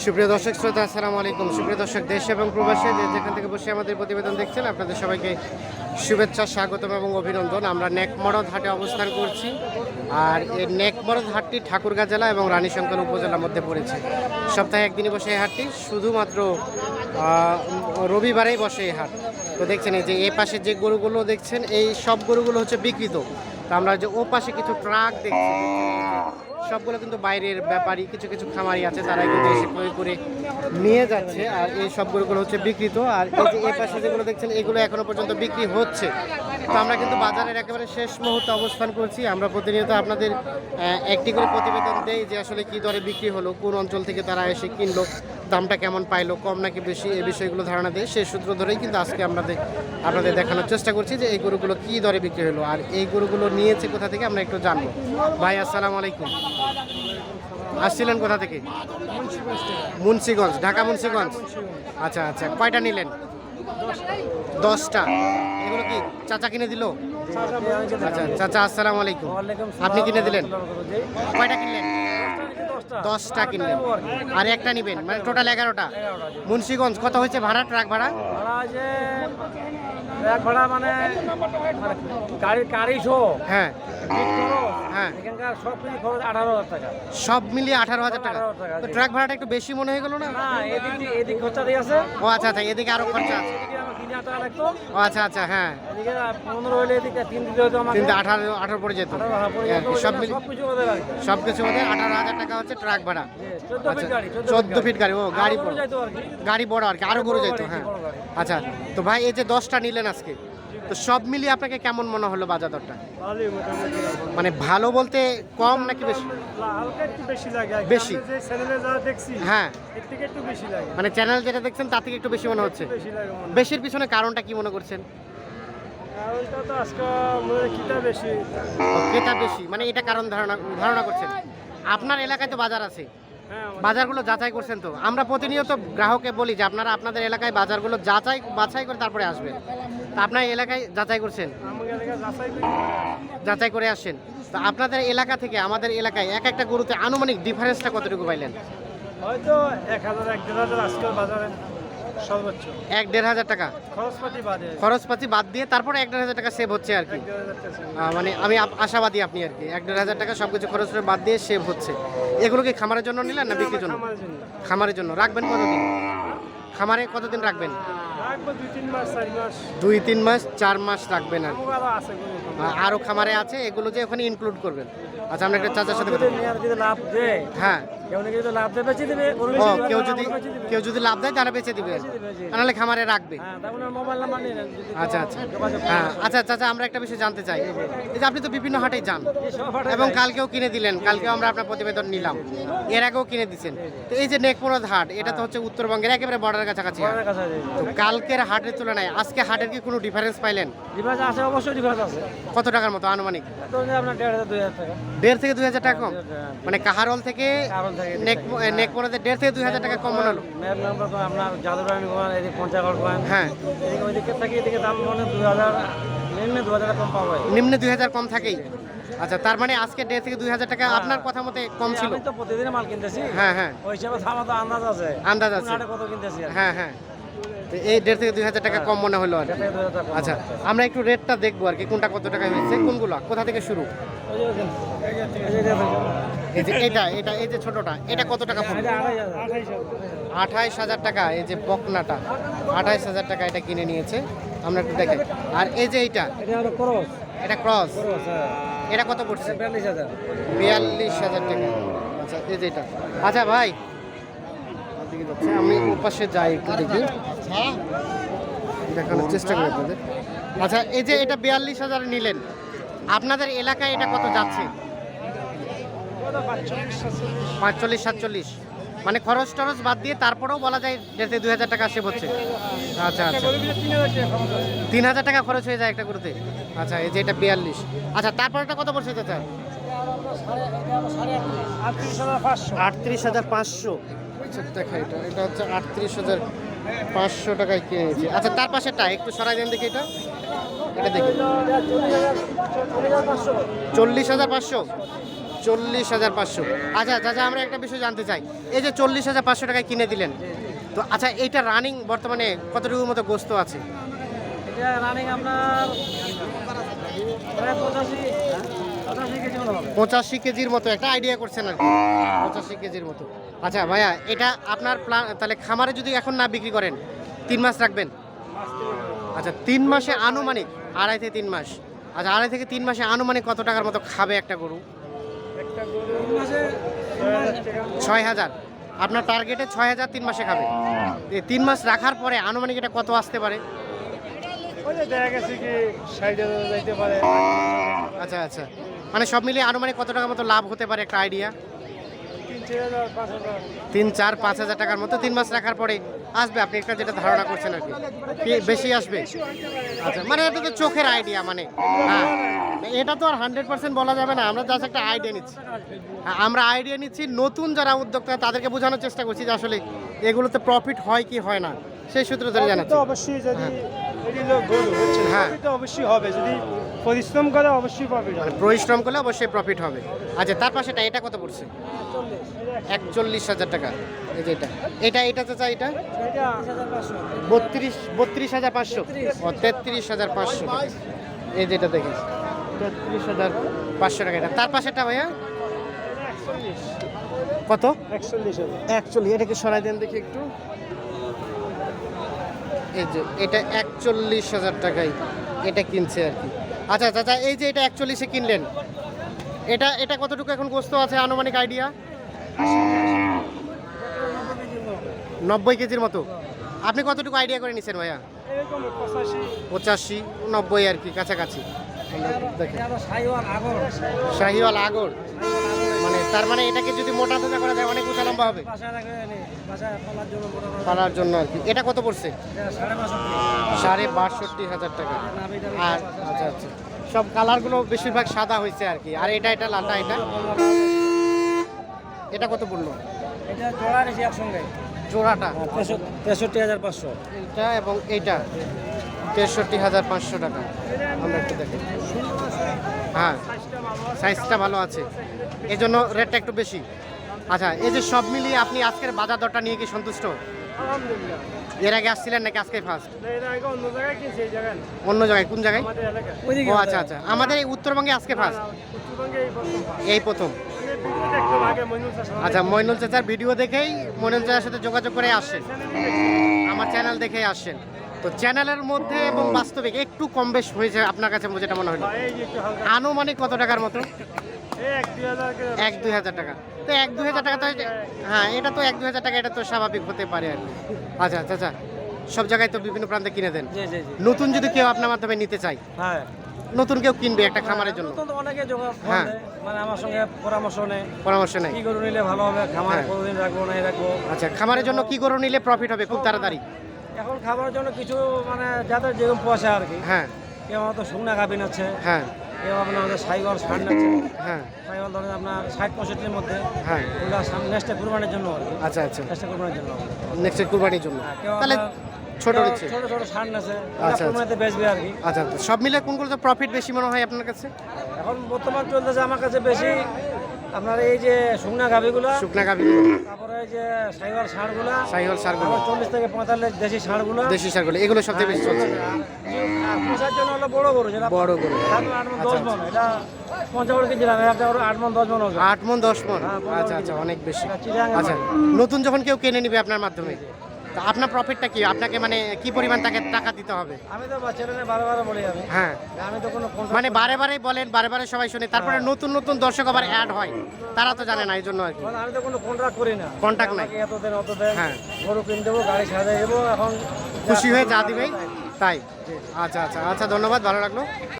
সুপ্রিয় দর্শক শ্রোতা, আসসালামু আলাইকুম। সুপ্রিয় দর্শক, দেশ এবং প্রবাসে যে যেখান থেকে বসে আমাদের প্রতিবেদন দেখছেন, আপনাদের সবাইকে শুভেচ্ছা, স্বাগতম এবং অভিনন্দন। আমরা নেকমরদ হাটে অবস্থান করছি। আর এই নেকমরদ হাটটি ঠাকুরগাঁ জেলা এবং রানীশঙ্কর উপজেলার মধ্যে পড়েছে। সপ্তাহে একদিনই বসে এই হাটটি, শুধুমাত্র রবিবারেই বসে এই হাট। তো দেখছেন এই যে এ পাশে যে গরুগুলো দেখছেন, এই সব গরুগুলো হচ্ছে বিকৃত তো আমরা যে ও পাশে কিছু ট্রাক দেখছি। সবগুলো কিন্তু বাইরের ব্যাপারী কিছু কিছু খামারি আছে তারা কিন্তু এসে ক্রয় করে নিয়ে যাচ্ছে আর এই সবগুলো হচ্ছে বিকৃত আর এই যে এই পাশে যেগুলো দেখছেন, এগুলো এখনও পর্যন্ত বিক্রি হচ্ছে। তো আমরা কিন্তু বাজারের একেবারে শেষ মুহূর্তে অবস্থান করছি। আমরা প্রতিনিয়ত আপনাদের একটি করে প্রতিবেদন দেই যে আসলে কি দরে বিক্রি হলো, কোন অঞ্চল থেকে তারা এসে কিনলো। দামটা কেমন পাইলো, কম নাকি বেশি, এই বিষয়গুলো ধারণা দেয় সেই সূত্র ধরেই কিন্তু আজকে আপনাদের আপনাদের দেখানোর চেষ্টা করছি যে এই গরুগুলো কি দরে বিক্রি হলো আর এই গরুগুলো নিয়েছে কোথা থেকে আমরা একটু জানব। ভাই, আসসালামু আলাইকুম। আসছিলেন কোথা থেকে? মুন্সিগঞ্জ, ঢাকা মুন্সিগঞ্জ? আচ্ছা আচ্ছা কয়টা নিলেন? দশটা। এগুলো কি চাচা কিনে দিল? আচ্ছা চাচা, আসসালামু আলাইকুম। আপনি কিনে দিলেন? কয়টা কিনলেন? দশটা? কিনলেন। আর একটা নিবেন? মানে টোটাল এগারোটা? মুন্সিগঞ্জ কত হয়েছে ভাড়া ট্রাক ভাড়া? ভাড়া ভাড়া মানে মানে গাড়ি শো। হ্যাঁ। হ্যাঁ। এখানকার সব কিছু খরচ আঠারো হাজার টাকা। সব মিলিয়ে আঠারো হাজার টাকা। 18,000 তো ট্রাক ভাড়াটা একটু বেশি মনে হয়ে গেল না? না এদিক এদিক খরচা দিয়ে আছে। ও আচ্ছা আচ্ছা এদিকে আরও খরচা আছে। টাকা লাগতো। আচ্ছা আচ্ছা হ্যাঁ। এদিকে পনেরো হলে এদিকে তিন দিতে হতো আমাকে কিন্তু আঠারো আঠারো পড়ে যেত। কি, সব কিছু ওদের সব কিছু মধ্যে আঠারো হাজার টাকা হচ্ছে ট্রাক ভাড়া। চোদ্দ আচ্ছা ফিট গাড়ি চোদ্দ ফিট গাড়ি। ও গাড়ি বড় গাড়ি বড় আর কি আরও গরু যেত হ্যাঁ। আচ্ছা তো ভাই এই যে দশটা নিলেন আজকে তো সব মিলিয়ে আপনাকে কেমন মনে হলো বাজার দরটা মানে ভালো বলতে কম নাকি বেশি? বেশি হ্যাঁ। মানে চ্যানেল যেটা দেখছেন তার থেকে একটু বেশি মনে হচ্ছে। বেশির পিছনে কারণটা কি মনে করছেন? মনে বেশি? মানে এটা কারণ ধারণা ধারণা করছেন। আপনার এলাকায় তো বাজার আছে। বাজারগুলো যাচাই করছেন তো। আমরা প্রতিনিয়ত গ্রাহককে বলি যে আপনারা আপনাদের এলাকায় বাজারগুলো যাচাই, বাছাই করে তারপরে আসবেন। তা আপনার এলাকায় যাচাই করছেন? যাচাই করে আসছেন। তো আপনাদের এলাকা থেকে আমাদের এলাকায় এক একটা গরুতে আনুমানিক ডিফারেন্সটা কতটুকু পাইলেন? হয়তো এক হাজার, এক দেড় হাজার আজকাল বাজারে। সর্বোচ্চ। এক দেড় হাজার টাকা। খরচপাতি বাদে খরচপাতি বাদ দিয়ে তারপরে এক দেড় হাজার টাকা সেভ হচ্ছে আর কি। মানে আমি আশাবাদী আপনি আর কি। এক দেড় হাজার টাকা সব কিছু খরচ বাদ দিয়ে সেভ হচ্ছে। এগুলো কি খামারের জন্য নিলেন না বিক্রির জন্য? খামারের জন্য। রাখবেন কতদিন? খামারে কতদিন রাখবেন? দুই তিন মাস চার মাস। রাখবেন আর কি। আমার আরও আছে গরু। আহ, আরও খামারে আছে এগুলো যে ওখানে ইনক্লুড করবেন। আচ্ছা আমরা একটা চাচার সাথে কথা হ্যাঁ। কেউ যদি কেউ যদি লাভ দেয় তাহলে বেঁচে দিবে। নাহলে খামারে রাখবে। হ্যাঁ যদি আচ্ছা আচ্ছা। হ্যাঁ আচ্ছা চাচা আমরা একটা বিষয় জানতে চাই। এই যে আপনি তো বিভিন্ন হাটে যান এবং কালকেও কিনে দিলেন কালকেও আমরা আপনার প্রতিবেদন নিলাম। এর আগেও কিনে দিচ্ছেন তো এই যে নেকমরদ হাট এটা তো হচ্ছে উত্তরবঙ্গের একেবারে বর্ডারের কাছাকাছি। তো কালকের হাটের তুলনায় আজকে হাটের কি কোনো ডিফারেন্স পাইলেন? ডিভাইস আছে অবশ্যই ডিভাইস আছে। কত টাকার মতো আনুমানিক? দেড় থেকে দুই হাজার টাকা কম? হ্যাঁ। মানে কাহারল থেকে কারণ থাকে নেক নেকমরদের দেড় থেকে দুই হাজার টাকা কম মনে হলো? আপনার জাদুরানি হ্যাঁ। এদিকে ওইদিকে থাকি এদিকে দাম মনে দুই হাজার নিম্নে দু হাজার কম পাবো নিম্নে দুই হাজার কম থাকেই? আচ্ছা তার মানে আজকে দেড় থেকে দুই হাজার টাকা আপনার কথা মতে কম ছিল? আমি তো প্রতিদিন মাল কিনতেছি। হ্যাঁ হ্যাঁ। ওই হিসাবে আমার তো আন্দাজ আছে। আন্দাজ আছে। কত কিনতেছি হ্যাঁ হ্যাঁ। এই দেড় থেকে দুই হাজার টাকা কম মনে হলো আর আচ্ছা আমরা একটু রেটটা দেখব আর কি কোনটা কত টাকা হয়েছে কোনগুলো কোথা থেকে শুরু? এই যে- এটা এটা এই যে ছোটটা এটা কত টাকা পড়বে। আঠাইশ হাজার টাকা এই যে বকনাটা আঠাইশ হাজার টাকা এটা কিনে নিয়েছে। আমরা একটু দেখে আর এই যে এইটা এটা ক্রস। এটা হ্যাঁ। এটা কত পড়ছে? হাজার। বিয়াল্লিশ হাজার টাকা। আচ্ছা এই যে এটা। আচ্ছা ভাই যাচ্ছে। আমি ওপাশে যাই একটু দেখি। দেখানোর চেষ্টা করি আপনাদের। আচ্ছা এই যে এটা বিয়াল্লিশ হাজার নিলেন আপনাদের এলাকায় এটা কত যাচ্ছে? পাঁচচল্লিশ সাতচল্লিশ। মানে খরচ টরচ বাদ দিয়ে তারপরেও বলা যায় থেকে দুই হাজার টাকা সেভ হচ্ছে। আচ্ছা আচ্ছা। তিন হাজার টাকা খরচ তিন হাজার টাকা খরচ হয়ে যায় একটা করতে আচ্ছা এই যে এটা বিয়াল্লিশ। আচ্ছা তারপরটা কত পড়ছে চাচা? আটত্রিশ হাজার পাঁচশো। আচ্ছা এটা। এটা হচ্ছে আটত্রিশ হাজার পাঁচশো টাকায় আচ্ছা তার পাশেরটা একটু দেখি এটা। দেখি। চল্লিশ হাজার পাঁচশো। চল্লিশ হাজার পাঁচশো। পাঁচশো আচ্ছা চাচা আমরা একটা বিষয় জানতে চাই। এই যে চল্লিশ হাজার পাঁচশো টাকায় কিনে দিলেন, তো আচ্ছা এইটা রানিং বর্তমানে কতটুকু মতো গোস্ত আছে? রানিং আপনার পঁচাশি কেজির মতো, একটা আইডিয়া করছেন আর কি। পঁচাশি কেজির মতো। আচ্ছা ভাইয়া, এটা আপনার প্ল্যান তাহলে খামারে যদি এখন না বিক্রি করেন, তিন মাস রাখবেন? আচ্ছা তিন মাসে আনুমানিক, আড়াই থেকে তিন মাস। আচ্ছা আড়াই থেকে তিন মাসে আনুমানিক কত টাকার মতো খাবে একটা গরু? ছয় হাজার। আপনার টার্গেটে ছয় হাজার তিন মাসে খাবে। তিন মাস রাখার পরে আনুমানিক এটা কত আসতে পারে? ওই যে দেখা গেছে কি ষাট হাজার যাইতে পারে। আচ্ছা আচ্ছা। মানে সব মিলিয়ে আনুমানিক কত টাকার মতো লাভ হতে পারে একটা আইডিয়া তিন চার পাঁচ হাজার। টাকার মতো তিন মাস রাখার পরে আসবে আপনি একটা যেটা ধারণা করছেন আর কি। বেশি আসবে? আচ্ছা মানে এটা তো চোখের আইডিয়া মানে। হ্যাঁ এটা তো আর হান্ড্রেড পার্সেন্ট বলা যাবে না আমরা জাস্ট একটা আইডিয়া নিচ্ছি। হ্যাঁ, আমরা আইডিয়া নিচ্ছি নতুন যারা উদ্যোক্তা তাদেরকে বোঝানোর চেষ্টা করছি যে আসলে এগুলোতে প্রফিট হয় কি হয় না সেই সূত্র ধরে জানাচ্ছি। অবশ্যই যদি এটি হ্যাঁ। অবশ্যই হবে যদি পরিশ্রম করে অবশ্যই প্রফিট হবে। পরিশ্রম করলে অবশ্যই প্রফিট হবে। আচ্ছা তার পাশেটা এটা কত পড়ছে? একচল্লিশ হাজার টাকা এই যে এটা। এটা এটা চাচা এটা? এটা বত্রিশ বত্রিশ হাজার পাঁচশো? ও তেত্রিশ হাজার পাঁচশো। এই যেটা দেখেন তেত্রিশ হাজার পাঁচশো টাকা এটা। তার পাশেটা ভাইয়া? কত? একচল্লিশ একচল্লিশ এটাকে সরাই দেন দেখি একটু। এই যে এটা একচল্লিশ হাজার টাকায় এটা কিনছে আর কি। আচ্ছা চাচা এই যে এটা একচল্লিশে কিনলেন এটা এটা কতটুকু এখন গোস্ত আছে আনুমানিক আইডিয়া? নব্বই কেজির মতো। আপনি কতটুকু আইডিয়া করে নিছেন ভাইয়া? পঁচাশি নব্বই আর কি কাছাকাছি। দেখেন সাইওয়াল আগর। শাহিওয়াল আগর। তার মানে এটাকে যদি মোটা তাজা করা যায় অনেক উঁচা লম্বা হবে? বাসায় ফলার জন্য পালার জন্য। আর কি। এটা কত পড়ছে? সাড়ে বাষট্টি। হাজার টাকা। আর আচ্ছা আচ্ছা। সব কালারগুলো বেশিরভাগ সাদা হয়েছে আর কি। আর এটা এটা লালটা এটা? এটা কত পড়ল? এটা জোড়া একসঙ্গে। জোড়াটা। তেষট্টি হাজার পাঁচশো। এটা এবং এইটা। তেষট্টি হাজার পাঁচশো টাকা। আমরা একটু দেখি। হ্যাঁ সাইজটা ভালো আছে। এই জন্য রেটটা একটু বেশি। আচ্ছা এই যে সব মিলিয়ে আপনি আজকের বাজার দরটা নিয়ে কি সন্তুষ্ট? এর আগে আসছিলেন নাকি আজকে ফার্স্ট অন্য জায়গায় কিনছি এই জায়গায় না। অন্য জায়গায় কোন জায়গায়? ও আচ্ছা আচ্ছা। আমাদের এই উত্তরবঙ্গে আজকে ফার্স্ট এই প্রথম পাই। এই প্রথম। আচ্ছা মইনুল চাচার ভিডিও দেখেই মইনুল চাচার সাথে যোগাযোগ করে আসছেন। আমার চ্যানেল দেখেই আসছেন। তো চ্যানেলের মধ্যে এবং বাস্তবিক একটু কম বেশ হয়েছে আপনার কাছে যেটা মনে হলো। আনুমানিক কত টাকার মতো? এক দুই হাজার করে টাকা। তো এক দুই হাজার টাকা তো হ্যাঁ এটা তো এক দুই হাজার টাকা এটা তো স্বাভাবিক হতে পারে আর কি। আচ্ছা আচ্ছা আচ্ছা। সব জায়গায় তো বিভিন্ন প্রান্তে কিনে দেন। নতুন যদি কেউ আপনার মাধ্যমে নিতে চায় হ্যাঁ। নতুন কেউ কিনবে একটা খামারের জন্য। অনেকে হ্যাঁ। মানে আমার সঙ্গে পরামর্শ নেই কি গরু নিলে ভালো হবে? খামার হ্যাঁ। কতদিন রাখব নাই রাখব? আচ্ছা খামারের জন্য কি গরু নিলে প্রফিট হবে? খুব তাড়াতাড়ি। এখন খাবারের জন্য কিছু মানে যাদের যেরকম পয়সা আর কি হ্যাঁ। কেউ হয়তো শুকনা গাভিন আছে হ্যাঁ। কেউ আপনার আমাদের সাইবার সান্ড আছে হ্যাঁ। সাইবার ধরেন আপনার ষাট পঁয়ষট্টির মধ্যে হ্যাঁ। ওগুলো নেক্সটে কুরবানির জন্য আর কি। আচ্ছা আচ্ছা। নেক্সটে কুরবানির জন্য। নেক্সট কুরবানির জন্য। হ্যাঁ, তাহলে ছোট নিচ্ছে ছোট ছোট সান্ড আছে আচ্ছা। কুরবানিতে বেচবে আর কি। আচ্ছা আচ্ছা। সব মিলে কোনগুলোতে প্রফিট বেশি মনে হয় আপনার কাছে? এখন বর্তমান চলতেছে আমার কাছে বেশি আপনার এই যে শুকনা গাভিগুলো শুকনা গাভি তারপরে এই যে সাইবার ষাঁড়গুলা সাইহল সারগুলো। চল্লিশ থেকে পঁয়তাল্লিশ দেশি ষাঁড়গুলো দেশি সারগুলো এগুলো সবচেয়ে বেশি চলছে। পোষার জন্য হলো বড় গরু যেটা বড় গরু। মণ, দশ মন এটা পঞ্চাশ কেজি দাম আট মন দশ মন ওজন আট মন দশ মন। হ্যাঁ, আচ্ছা আচ্ছা অনেক বেশি। আচ্ছা নতুন যখন কেউ কিনে নিবে আপনার মাধ্যমে? তা আপনার প্রফিটটা কি? আপনাকে মানে কি পরিমাণ তাকে টাকা দিতে হবে? আমি তো ছেলে বারে বারে বলি আমি। হ্যাঁ। আমি তো কোনো মানে বারে বারে বলেন বারে বারে সবাই শুনে। তারপরে নতুন নতুন দর্শক আবার অ্যাড হয়। তারা তো জানে না এই জন্য আর কি। আমি তো কোনো কন্ট্রাক্ট করি না। Contract নাই। আমাকে এত দেন অত দেন। হ্যাঁ। গরু কিনে দেবো গাড়ি সাজাই দেবো এখন খুশি হয়ে যা দিবেই। তাই? আচ্ছা আচ্ছা আচ্ছা ধন্যবাদ ভালো লাগল।